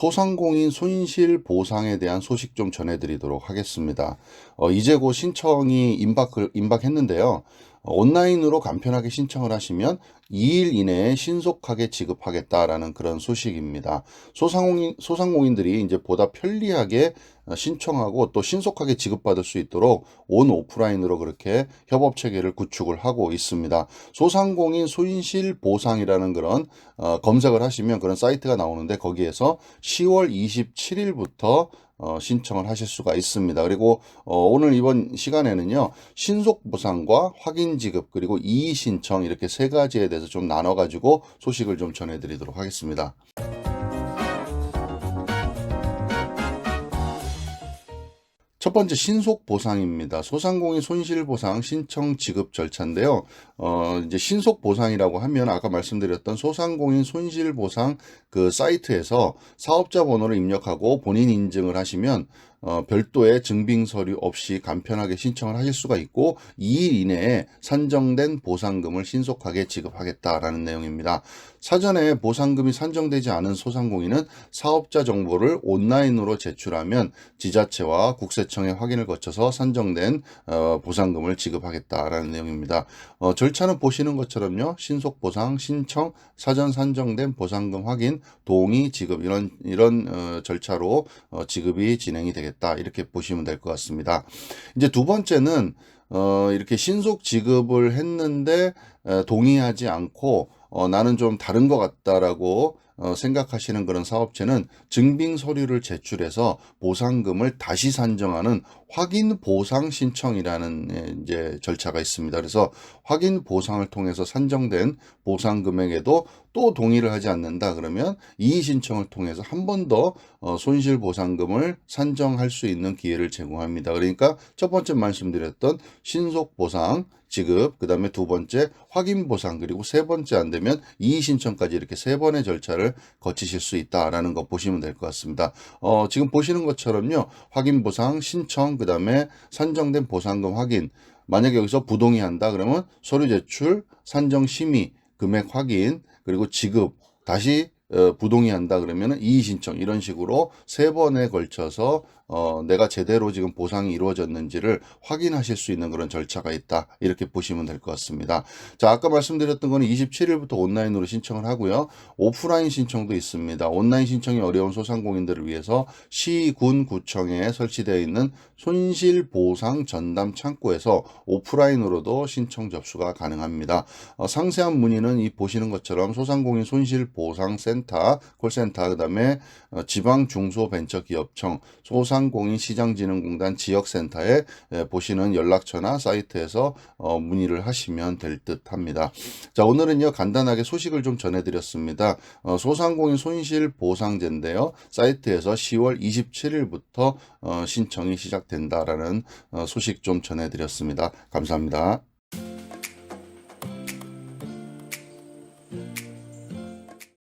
소상공인 손실 보상에 대한 소식 좀 전해드리도록 하겠습니다. 어, 이제 곧 신청이 임박, 임박했는데요. 어, 온라인으로 간편하게 신청을 하시면 2일 이내에 신속하게 지급하겠다라는 그런 소식입니다. 소상공인, 소상공인들이 이제 보다 편리하게 어, 신청하고 또 신속하게 지급받을 수 있도록 온 오프라인으로 그렇게 협업 체계를 구축을 하고 있습니다. 소상공인 손실 보상이라는 그런 어, 검색을 하시면 그런 사이트가 나오는데 거기에서 10월 27일부터 어, 신청을 하실 수가 있습니다. 그리고 어, 오늘 이번 시간에는요 신속 보상과 확인 지급 그리고 이의 신청 이렇게 세 가지에 대해서 좀 나눠 가지고 소식을 좀 전해드리도록 하겠습니다. 첫 번째 신속 보상입니다. 소상공인 손실 보상 신청 지급 절차인데요. 어, 이제 신속 보상이라고 하면 아까 말씀드렸던 소상공인 손실 보상 그 사이트에서 사업자 번호를 입력하고 본인 인증을 하시면 어, 별도의 증빙 서류 없이 간편하게 신청을 하실 수가 있고 2일 이내에 산정된 보상금을 신속하게 지급하겠다라는 내용입니다. 사전에 보상금이 산정되지 않은 소상공인은 사업자 정보를 온라인으로 제출하면 지자체와 국세청의 확인을 거쳐서 산정된 어, 보상금을 지급하겠다라는 내용입니다. 어, 절차는 보시는 것처럼요. 신속 보상 신청, 사전 산정된 보상금 확인, 동의 지급 이런 이런 어, 절차로 어, 지급이 진행이 되겠다. 이렇게 보시면 될 것 같습니다. 이제 두 번째는 어, 이렇게 신속 지급을 했는데 에, 동의하지 않고 어, 나는 좀 다른 것 같다라고 어, 생각하시는 그런 사업체는 증빙 서류를 제출해서 보상금을 다시 산정하는 확인 보상 신청이라는 예, 이제 절차가 있습니다. 그래서 확인 보상을 통해서 산정된 보상 금액에도 또 동의를 하지 않는다 그러면 이의 신청을 통해서 한 번더 어, 손실 보상금을 산정할 수 있는 기회를 제공합니다. 그러니까 첫 번째 말씀드렸던 신속 보상 지급, 그 다음에 두 번째 확인 보상, 그리고 세 번째 안 되면 이의 신청까지 이렇게 세 번의 절차를 거치실 수 있다라는 거 보시면 될 것 같습니다. 어, 지금 보시는 것처럼요, 확인 보상, 신청, 그 다음에 산정된 보상금 확인. 만약에 여기서 부동의한다 그러면 서류 제출, 산정 심의, 금액 확인, 그리고 지급, 다시 어, 부동의한다 그러면은 이의 신청 이런 식으로 세 번에 걸쳐서 어, 내가 제대로 지금 보상이 이루어졌는지를 확인하실 수 있는 그런 절차가 있다 이렇게 보시면 될 것 같습니다. 자 아까 말씀드렸던 거는 27일부터 온라인으로 신청을 하고요 오프라인 신청도 있습니다. 온라인 신청이 어려운 소상공인들을 위해서 시, 군, 구청에 설치되어 있는 손실 보상 전담 창구에서 오프라인으로도 신청 접수가 가능합니다. 어, 상세한 문의는 이 보시는 것처럼 소상공인 손실 보상 센터 센터, 콜센터, 그 다음에 어, 지방중소벤처기업청, 소상 공인시장진흥공단 지역센터에 보시는 연락처나 사이트에서 어, 문의를 하시면 될 듯 합니다. 자, 오늘은요, 간단하게 소식을 좀 전해드렸습니다. 어, 소상공인 손실 보상제인데요. 사이트에서 10월 27일부터 신청이 시작된다라는 소식 좀 전해드렸습니다. 감사합니다.